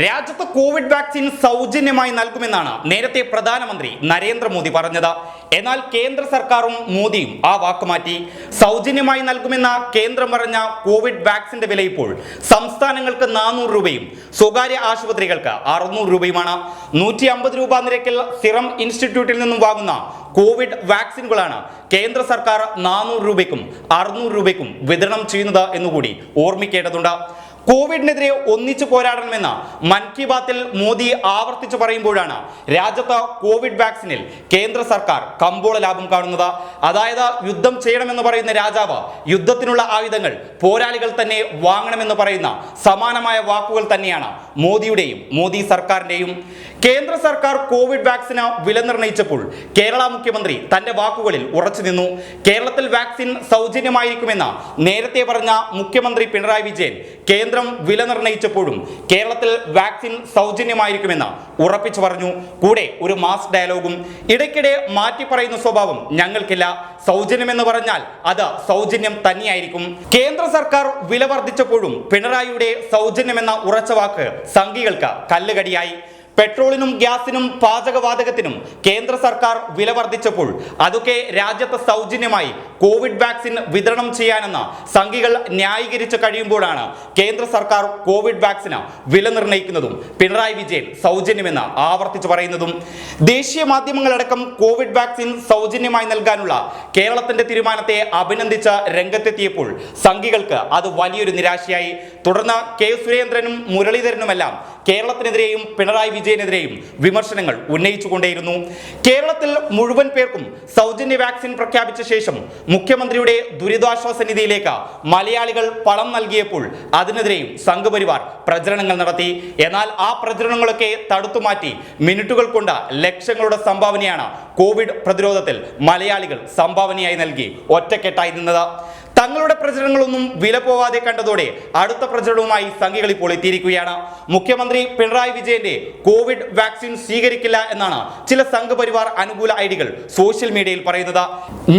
രാജ്യത്ത് Covid vaccine സൗജന്യമായി നൽകുമെന്നാണ് നേരത്തെ പ്രധാനമന്ത്രി നരേന്ദ്രമോദി പറഞ്ഞത്. എന്നാൽ കേന്ദ്ര സർക്കാരും മോദിയും ആ വാക്ക് മാറ്റി സൗജന്യമായി നൽകുമെന്ന കേന്ദ്രം പറഞ്ഞ കോവിഡ് വാക്സിന്റെ വില ഇപ്പോൾ സംസ്ഥാനങ്ങൾക്ക് നാനൂറ് രൂപയും സ്വകാര്യ ആശുപത്രികൾക്ക് അറുന്നൂറ് രൂപയുമാണ്. നൂറ്റി അമ്പത് രൂപ നിരക്കിൽ സിറം ഇൻസ്റ്റിറ്റ്യൂട്ടിൽ നിന്നും വാങ്ങുന്ന കോവിഡ് വാക്സിനുകളാണ് കേന്ദ്ര സർക്കാർ നാനൂറ് രൂപയ്ക്കും അറുന്നൂറ് രൂപയ്ക്കും വിതരണം ചെയ്യുന്നത് എന്നുകൂടി ഓർമ്മിക്കേണ്ടതുണ്ട്. കോവിഡിനെതിരെ ഒന്നിച്ചു പോരാടണമെന്ന് മൻ കി ബാത്തിൽ മോദി ആവർത്തിച്ചു പറയുമ്പോഴാണ് രാജ്യത്ത് കോവിഡ് വാക്സിനിൽ കേന്ദ്ര സർക്കാർ കമ്പോള ലാഭം കാണുന്നത്. അതായത് യുദ്ധം ചെയ്യണമെന്ന് പറയുന്ന രാജാവ് യുദ്ധത്തിനുള്ള ആയുധങ്ങൾ പോരാളികൾ തന്നെ വാങ്ങണമെന്ന് പറയുന്ന സമാനമായ വാക്കുകൾ തന്നെയാണ് മോദിയുടെയും മോദി സർക്കാരിന്റെയും കേന്ദ്ര സർക്കാർ കോവിഡ് വാക്സിന് വില നിർണയിച്ചപ്പോൾ കേരള മുഖ്യമന്ത്രി തന്റെ വാക്കുകളിൽ ഉറച്ചു നിന്നു. കേരളത്തിൽ വാക്സിൻ സൗജന്യമായിരിക്കുമെന്ന് നേരത്തെ പറഞ്ഞ മുഖ്യമന്ത്രി പിണറായി വിജയൻ കേന്ദ്രം വില നിർണയിച്ചപ്പോഴും കേരളത്തിൽ വാക്സിൻ സൗജന്യമായിരിക്കുമെന്ന് ഉറപ്പിച്ചു പറഞ്ഞു. കൂടെ ഒരു മാസ് ഡയലോഗും ഇടയ്ക്കിടെ മാറ്റി പറയുന്ന സ്വഭാവം ഞങ്ങൾക്കില്ല. സൗജന്യമെന്ന് പറഞ്ഞാൽ അത് സൗജന്യം തന്നെയായിരിക്കും. കേന്ദ്ര സർക്കാർ വില വർദ്ധിച്ചപ്പോഴും പിണറായിയുടെ സൗജന്യമെന്ന ഉറച്ച വാക്ക് സംഘികൾക്ക് കല്ലുകടിയായി. പെട്രോളിനും ഗ്യാസിനും പാചകവാതകത്തിനും കേന്ദ്ര സർക്കാർ വില വർദ്ധിച്ചപ്പോൾ അതൊക്കെ രാജ്യത്ത് സൗജന്യമായി കോവിഡ് വാക്സിൻ വിതരണം ചെയ്യാനെന്ന സംഘികൾ ന്യായീകരിച്ച് കഴിയുമ്പോഴാണ് കേന്ദ്ര സർക്കാർ കോവിഡ് വാക്സിന് വില നിർണയിക്കുന്നതും പിണറായി വിജയൻ സൗജന്യമെന്ന് ആവർത്തിച്ചു പറയുന്നതും. ദേശീയ മാധ്യമങ്ങളടക്കം കോവിഡ് വാക്സിൻ സൗജന്യമായി നൽകാനുള്ള കേരളത്തിന്റെ തീരുമാനത്തെ അഭിനന്ദിച്ച രംഗത്തെത്തിയപ്പോൾ സംഘികൾക്ക് അത് വലിയൊരു നിരാശയായി. തുടർന്ന് കെ സുരേന്ദ്രനും മുരളീധരനുമെല്ലാം കേരളത്തിനെതിരെയും പിണറായി വിജയനെതിരെയും വിമർശനങ്ങൾ ഉന്നയിച്ചുകൊണ്ടേയിരുന്നു. കേരളത്തിൽ മുഴുവൻ പേർക്കും സൗജന്യ വാക്സിൻ പ്രഖ്യാപിച്ച ശേഷം മുഖ്യമന്ത്രിയുടെ ദുരിതാശ്വാസ നിധിയിലേക്ക് മലയാളികൾ പണം നൽകിയപ്പോൾ അതിനെതിരെയും സംഘപരിവാർ പ്രചരണങ്ങൾ നടത്തി. എന്നാൽ ആ പ്രചരണങ്ങളൊക്കെ തടുത്തുമാറ്റി മിനിറ്റുകൾ കൊണ്ട് ലക്ഷങ്ങളുടെ സംഭാവനയാണ് കോവിഡ് പ്രതിരോധത്തിൽ മലയാളികൾ സംഭാവനയായി നൽകി ഒറ്റക്കെട്ടായി നിന്നത്. തങ്ങളുടെ പ്രചരണങ്ങളൊന്നും വില പോവാതെ കണ്ടതോടെ അടുത്ത പ്രചരണവുമായി സംഘികൾ ഇപ്പോൾ എത്തിയിരിക്കുകയാണ്. മുഖ്യമന്ത്രി പിണറായി വിജയന്റെ കോവിഡ് വാക്സിൻ സ്വീകരിക്കില്ല എന്നാണ് ചില സംഘപരിവാർ അനുകൂല ഐഡികൾ സോഷ്യൽ മീഡിയയിൽ പറയുന്നത്.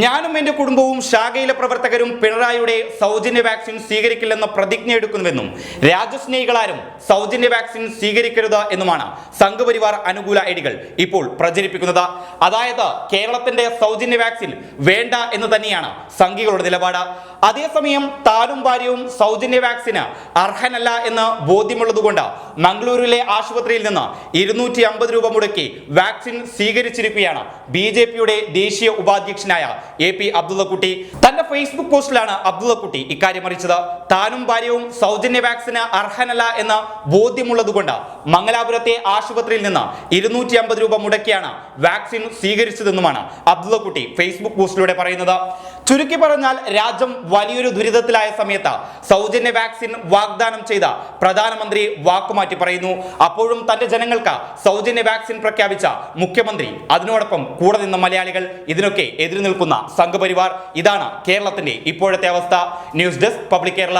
ഞാനും എന്റെ കുടുംബവും ശാഖയിലെ പ്രവർത്തകരും പിണറായിയുടെ സൗജന്യ വാക്സിൻ സ്വീകരിക്കില്ലെന്ന പ്രതിജ്ഞ എടുക്കുന്നുവെന്നും രാജ്യസ്നേഹികളാരും സൗജന്യ വാക്സിൻ സ്വീകരിക്കരുത് എന്നുമാണ് സംഘപരിവാർ അനുകൂല ഐഡികൾ ഇപ്പോൾ പ്രചരിപ്പിക്കുന്നത്. അതായത് കേരളത്തിന്റെ സൗജന്യ വാക്സിൻ വേണ്ട എന്ന് തന്നെയാണ് സംഘികളുടെ നിലപാട്. അതേസമയം താനും ഭാര്യയും സൗജന്യ വാക്സിന് അർഹനല്ല എന്ന് ബോധ്യമുള്ളതുകൊണ്ട് മംഗളൂരുവിലെ ആശുപത്രിയിൽ നിന്ന് ഇരുന്നൂറ്റി അമ്പത് രൂപ മുടക്കി വാക്സിൻ സ്വീകരിച്ചിരിക്കുകയാണ് ബി ജെ പിയുടെ ദേശീയ ഉപാധ്യക്ഷനായ എ പി അബ്ദുള്ളക്കുട്ടി. തന്റെ ഫേസ്ബുക്ക് പോസ്റ്റിലാണ് അബ്ദുള്ളക്കുട്ടി ഇക്കാര്യം അറിയിച്ചത്. താനും ഭാര്യയും സൗജന്യ വാക്സിന് അർഹനല്ല എന്ന് ബോധ്യമുള്ളതുകൊണ്ട് മംഗലാപുരത്തെ ആശുപത്രിയിൽ നിന്ന് ഇരുന്നൂറ്റി അമ്പത് രൂപ മുടക്കിയാണ് വാക്സിൻ സ്വീകരിച്ചതെന്നുമാണ് അബ്ദുള്ളക്കുട്ടി ഫേസ്ബുക്ക് പോസ്റ്റിലൂടെ പറയുന്നത്. ചുരുക്കി പറഞ്ഞാൽ രാജ്യം വലിയൊരു ദുരിതത്തിലായ സമയത്ത് സൗജന്യ വാക്സിൻ വാഗ്ദാനം ചെയ്ത പ്രധാനമന്ത്രി വാക്കുമാറ്റി പറയുന്നു. അപ്പോഴും തന്റെ ജനങ്ങൾക്ക് സൗജന്യ വാക്സിൻ പ്രഖ്യാപിച്ച മുഖ്യമന്ത്രി അതിനോടൊപ്പം കൂടെ നിന്ന മലയാളികൾ ഇതിനൊക്കെ എതിരു നിൽക്കുന്ന സംഘപരിവാർ. ഇതാണ് കേരളത്തിന്റെ ഇപ്പോഴത്തെ അവസ്ഥ. News desk public Kerala.